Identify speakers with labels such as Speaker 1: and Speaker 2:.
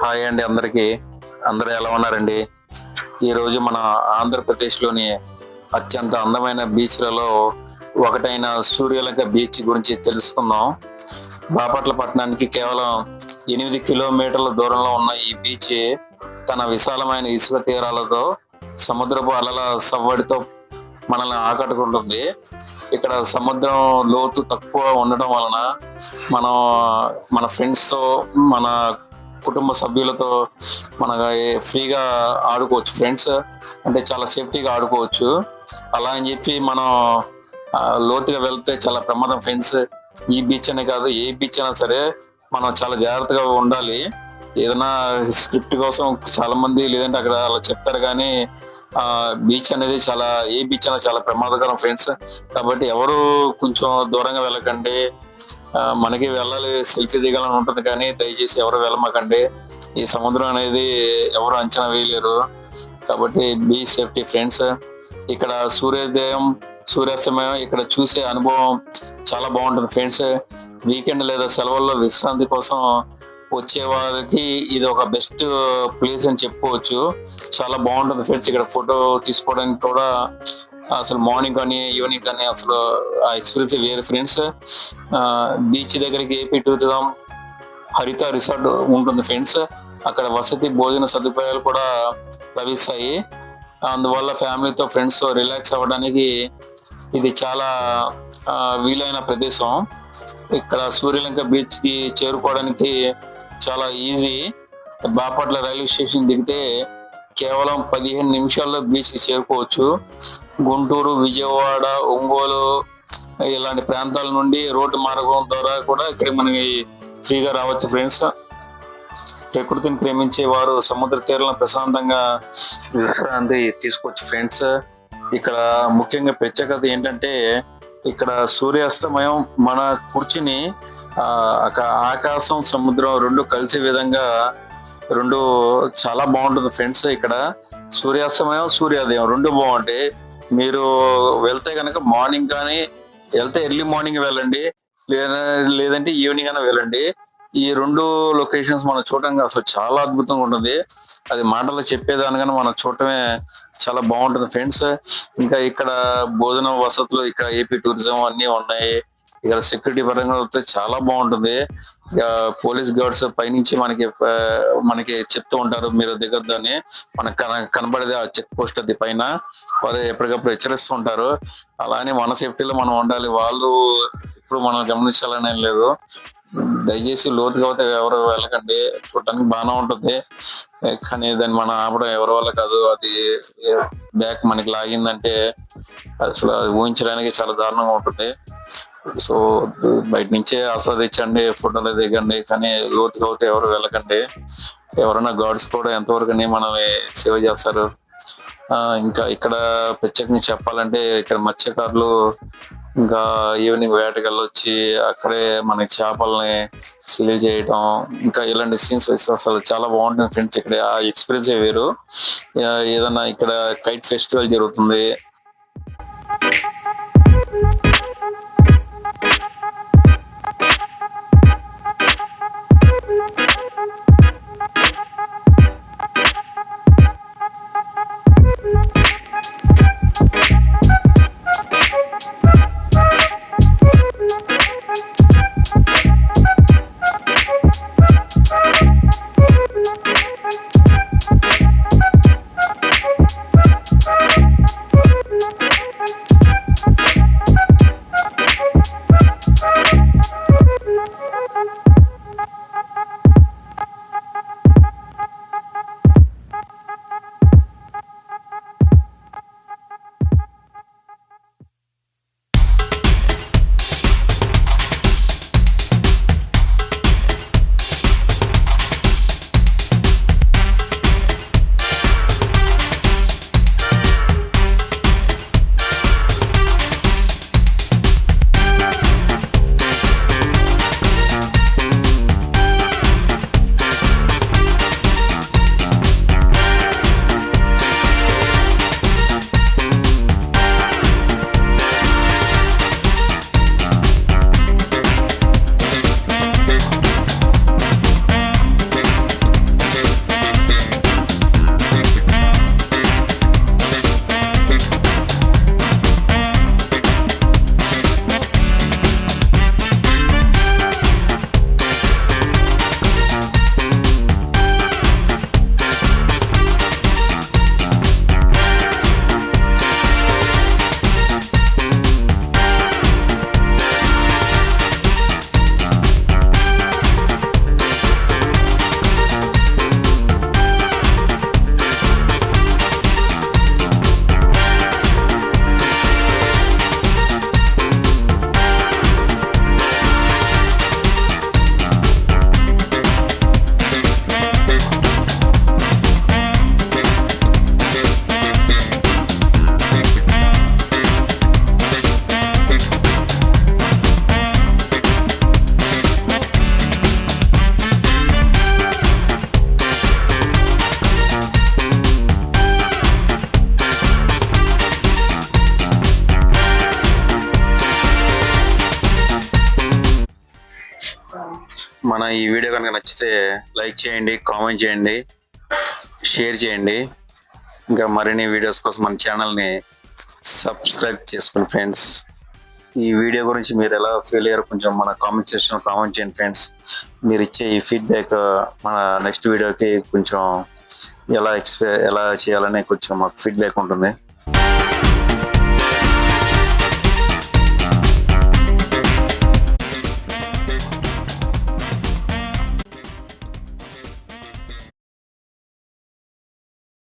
Speaker 1: Hi అండి అందరికి. అందరూ ఎలా ఉన్నారండి? ఈరోజు మన ఆంధ్రప్రదేశ్లోని అత్యంత అందమైన బీచ్లలో ఒకటైన సూర్యలంక బీచ్ గురించి తెలుసుకుందాం. బాపట్ల పట్టణానికి కేవలం ఎనిమిది కిలోమీటర్ల దూరంలో ఉన్న ఈ బీచ్ తన విశాలమైన ఇసుక తీరాలతో సముద్రపు అలల సవ్వడితో మనల్ని ఆకట్టుకుంటుంది. ఇక్కడ సముద్రం లోతు తక్కువ ఉండడం వలన మనం మన ఫ్రెండ్స్తో మన కుటుంబ సభ్యులతో మన ఫ్రీగా ఆడుకోవచ్చు. ఫ్రెండ్స్ అంటే చాలా సేఫ్టీగా ఆడుకోవచ్చు. అలా అని చెప్పి మనం లోతుగా వెళ్తే చాలా ప్రమాదం. ఫ్రెండ్స్ ఈ బీచ్ అనే కాదు ఏ బీచ్ అయినా సరే మనం చాలా జాగ్రత్తగా ఉండాలి. ఏదైనా స్క్రిప్ట్ కోసం చాలా మంది లేదంటే అక్కడ అలా చెప్తారు కానీ ఆ బీచ్ అనేది చాలా ఏ బీచ్ అయినా చాలా ప్రమాదకరం ఫ్రెండ్స్ కాబట్టి ఎవరు కొంచెం దూరంగా వెళ్ళకండి. మనకి వెళ్ళాలి సెల్ఫీ దిగాలని ఉంటుంది కానీ దయచేసి ఎవరు వెళ్ళమాకండి. ఈ సముద్రం అనేది ఎవరు అంచనా వేయలేరు. కాబట్టి బీ సేఫ్టీ ఫ్రెండ్స్ ఇక్కడ సూర్యోదయం సూర్యాస్తమయం ఇక్కడ చూసే అనుభవం చాలా బాగుంటుంది ఫ్రెండ్స్ వీకెండ్ లేదా సెలవుల్లో విశ్రాంతి కోసం వచ్చే వారికి ఇది ఒక బెస్ట్ ప్లేస్ అని చెప్పుకోవచ్చు. చాలా బాగుంటుంది ఫ్రెండ్స్ ఇక్కడ ఫోటో తీసుకోవడానికి కూడా. అసలు మార్నింగ్ కానీ ఈవినింగ్ కానీ అసలు ఆ ఎక్స్పీరియన్స్ వేరే ఫ్రెండ్స్. బీచ్ దగ్గరికి ఏపీ టూరిజం హరిత రిసార్ట్ ఉంటుంది ఫ్రెండ్స్. అక్కడ వసతి భోజన సదుపాయాలు కూడా లభిస్తాయి. అందువల్ల ఫ్యామిలీతో ఫ్రెండ్స్ రిలాక్స్ అవ్వడానికి ఇది చాలా వీలైన ప్రదేశం. ఇక్కడ సూర్యలంక బీచ్కి చేరుకోవడానికి చాలా ఈజీ బాపట్ల రైల్వే స్టేషన్ దిగితే కేవలం పదిహేను నిమిషాల్లో బీచ్కి చేరుకోవచ్చు. గుంటూరు విజయవాడ ఒంగోలు ఇలాంటి ప్రాంతాల నుండి రోడ్డు మార్గం ద్వారా కూడా ఇక్కడ మనకి ఫ్రీగా రావచ్చు ఫ్రెండ్స్. ప్రకృతిని ప్రేమించే వారు సముద్ర తీరాలను ప్రశాంతంగా విశ్రాంతి తీసుకోవచ్చు ఫ్రెండ్స్. ఇక్కడ ముఖ్యంగా ప్రత్యేకత ఏంటంటే ఇక్కడ సూర్యాస్తమయం మన కుర్చీని ఆకాశం సముద్రం రెండు కలిసే విధంగా రెండు చాలా బాగుంటుంది ఫ్రెండ్స్ ఇక్కడ. సూర్యాస్తమయం సూర్యోదయం రెండు బాగుంటాయి మీరు వెళ్తే కనుక మార్నింగ్ కానీ వెళ్తే ఎర్లీ మార్నింగ్ వెళ్ళండి లేదంటే ఈవినింగ్ అయినా వెళ్ళండి. ఈ రెండు లొకేషన్స్ మనం చూడటానికి అసలు చాలా అద్భుతంగా ఉంటుంది. అది మాటలు చెప్పేదానికన్నా మనం చూడటమే చాలా బాగుంటుంది ఫ్రెండ్స్ ఇంకా ఇక్కడ భోజనం వసతులు ఇక్కడ ఏపీ టూరిజం అన్ని ఉన్నాయి. ఇక్కడ సెక్యూరిటీ పరంగా వస్తే చాలా బాగుంటుంది. ఇక పోలీస్ గార్డ్స్ పైనుంచి మనకి మనకి చెప్తూ ఉంటారు మీరు దిగొద్దని. మనకు కన- కనబడేది ఆ చెక్ పోస్ట్ అది పైన. వారు ఎప్పటికప్పుడు హెచ్చరిస్తూ ఉంటారు. అలానే మన సేఫ్టీలో మనం ఉండాలి. వాళ్ళు ఇప్పుడు మనం గమనించాలని లేదు. దయచేసి లోతుగా అయితే ఎవరు వెళ్ళకండి. చూడటానికి బాగానే ఉంటుంది. కానీ దాన్ని మనం ఆపడం ఎవరి వల్ల కాదు. అది బ్యాక్ మనకి లాగిందంటే అసలు అది ఊహించడానికి చాలా దారుణంగా ఉంటుంది. సో బయట నుంచే ఆస్వాదించండి ఫోటోలు దిగండి కానీ లోతు లోతు ఎవరు వెళ్ళకండి. ఎవరైనా గాడ్స్ కూడా ఎంతవరకు మనం సేవ చేస్తారు. ఆ, ఇంకా ఇక్కడ ప్రత్యేకంగా చెప్పాలంటే ఇక్కడ మత్స్యకారులు ఇంకా ఈవినింగ్ వేటకెళ్ళొచ్చి అక్కడే మన చేపల్ని సిలివ్ చేయటం ఇంకా ఇలాంటి సీన్స్ అసలు చాలా బాగుంటుంది ఫ్రెండ్స్ ఇక్కడ. ఆ ఎక్స్పీరియన్స్ వేరు. ఏదన్నా ఇక్కడ కైట్ ఫెస్టివల్ జరుగుతుంది. మన ఈ వీడియో కనుక నచ్చితే లైక్ చేయండి కామెంట్ చేయండి షేర్ చేయండి. ఇంకా మరిన్ని వీడియోస్ కోసం మన ఛానల్ని సబ్స్క్రైబ్ చేసుకోండి ఫ్రెండ్స్. ఈ వీడియో గురించి మీరు ఎలా ఫీల్ అయ్యారు కొంచెం మన కామెంట్ సెక్షన్ కామెంట్ చేయండి ఫ్రెండ్స్. మీరు ఇచ్చే ఈ ఫీడ్బ్యాక్ మన నెక్స్ట్ వీడియోకి కొంచెం ఎలా ఎక్స్పె ఎలా చేయాలనే కొంచెం మాకు ఫీడ్బ్యాక్ ఉంటుంది.